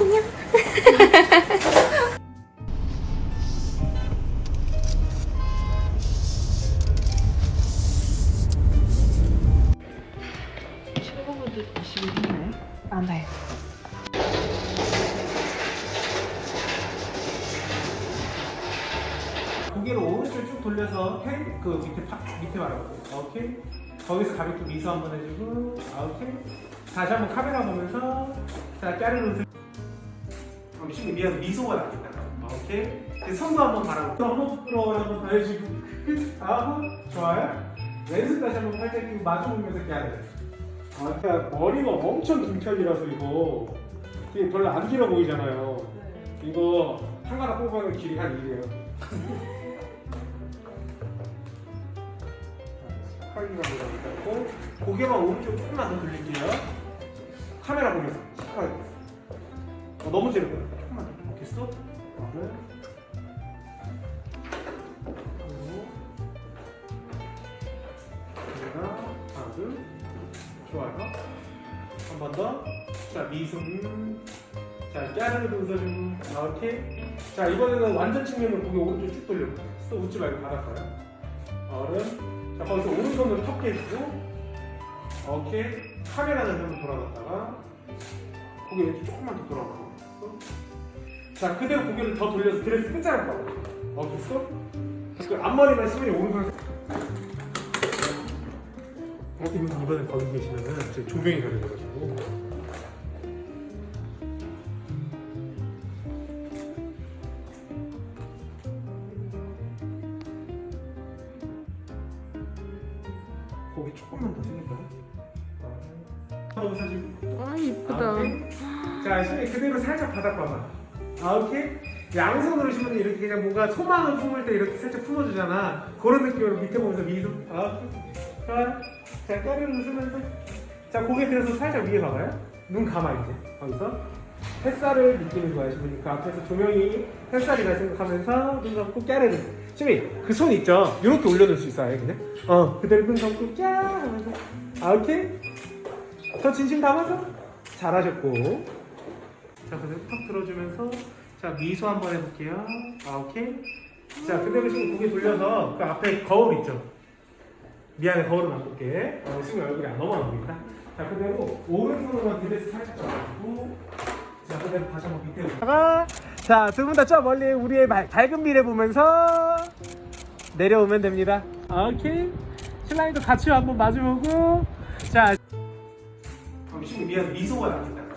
안녕. 고개를 오른쪽 쭉 돌려서 펜, 그 밑에 파, 밑에 말하고. 오케이. 거기서 가볍게 미소 한번 해주고 아, 오케이. 다시 한번 카메라 보면서 자 까르르 웃 음 어, 지금 미안 미소가 나겠다 오케이? 그 손도 한번 바라보고 한번 끌어오려 한번 더 해주고. 아하 좋아요? 왼손 다시 한번 팔짝 끼고 마주 보면서 까르르 아, 그러니까 머리가 엄청 긴 편이라서 이거 이게 별로 안 길어 보이잖아요. 이거 한 가닥 뽑으면 길이 한 이래요. 확인하고 있고 고개만 오른쪽 조금만 더 돌릴게요. 카메라 보면서. 착하게. 어, 너무 재밌다. 조 보겠어? 나는 그리고 내가 둘 좋아요. 한 번 더. 자 미숨. 자 까르르 웃어주고 아, 오케이. 자 이번에는 완전 측면으로 고개 오른쪽 쭉 돌려. 또 웃지 말고 바닥가요. 어른. 자 거기서 오른손으로 턱 깨주고 오케이 카메라를 한번 돌아갔다가 고개 왼쪽 조금만 더 돌아가고 자 그대로 고개를 더 돌려서 드레스 끝자락 봐봐 어 됐어? 그 앞머리만 시면이 오른손 어, 이분 이번에 거기 계시면은 제 조명이 가려가지고 고개 조금만 더 숙일까요? 아, 사진 아, 아, 이쁘다. 오케이. 자, 신이 그대로 살짝 바닥 봐봐. 아, 오케이? 양손으로 심으면 이렇게 그냥 뭔가 소망을 품을 때 이렇게 살짝 품어주잖아. 그런 느낌으로 밑에 보면서 미소. 아, 오케이. 좋아. 자, 까르르 웃으면서. 자, 고개 들어서 살짝 위에 봐봐요. 눈 감아, 이제. 거기서. 햇살을 느끼는 거야, 지금. 그 앞에서 조명이 햇살이라 생각하면서 눈 감고 까르르. 시미, 그손 있죠? 이렇게 올려놓을 수 있어요, 그냥. 어, 그대로 눈 감고 까 하면서. 아, 오케이? 더 진심 담아서 잘하셨고 자 그대로 턱 들어주면서 자 미소 한번 해볼게요. 아 오케이. 자 그대로 지금 고개 돌려서 그 앞에 거울 있죠? 미안해 거울은 안 볼게. 어, 지금 얼굴이 안 넘어갑니다. 자 그대로 오른손으로만 드레스 살짝 잡고 자 그대로 다시 한번 밑에 자두 분 다 저 멀리 우리의 말- 밝은 미래 보면서 내려오면 됩니다. 오케이. 신랑이도 같이 한번 마주보고 자. 지금 미안 미소가 나겠다.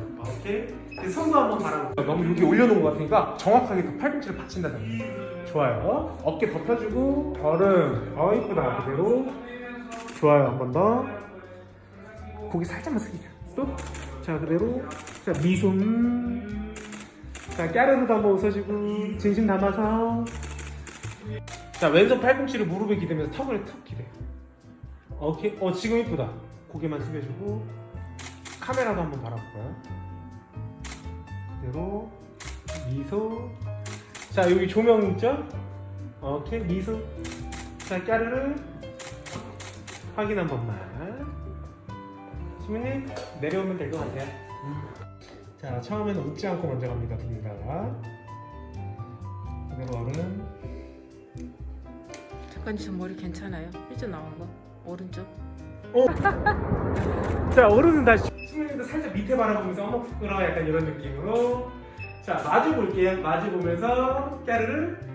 그 손도 한번 바라보고 너무 여기 올려놓은 것 같으니까 정확하게 그 팔꿈치를 받친다는 거. 좋아요. 어깨 덮여주고 얼음. 어 이쁘다 그대로. 좋아요 한 번 더. 고기 살짝만 숙이자. 또. 자 그대로. 자 미소. 자 까르르도 한번 웃어주고 진심 담아서. 자 왼손 팔꿈치를 무릎에 기대면서 턱을 턱 기대요. 오케이. 어 지금 이쁘다. 고개만 숙여주고. 카메라도 한번 바라볼까요? 그대로 미소 자 여기 조명 있죠? 오케이 미소 자 까르르 확인 한 번만 시민님 내려오면 될 것 같아요 자 처음에는 웃지 않고 먼저 갑니다 둘다 그대로 얼음 작가님 저 머리 괜찮아요? 삐져 나온 거? 오른쪽? 어. 자 오른은 다시 수민이도 살짝 밑에 바라보면서 어머 부끄러워 약간 이런 느낌으로. 자 마주 볼게요. 마주 보면서 까르르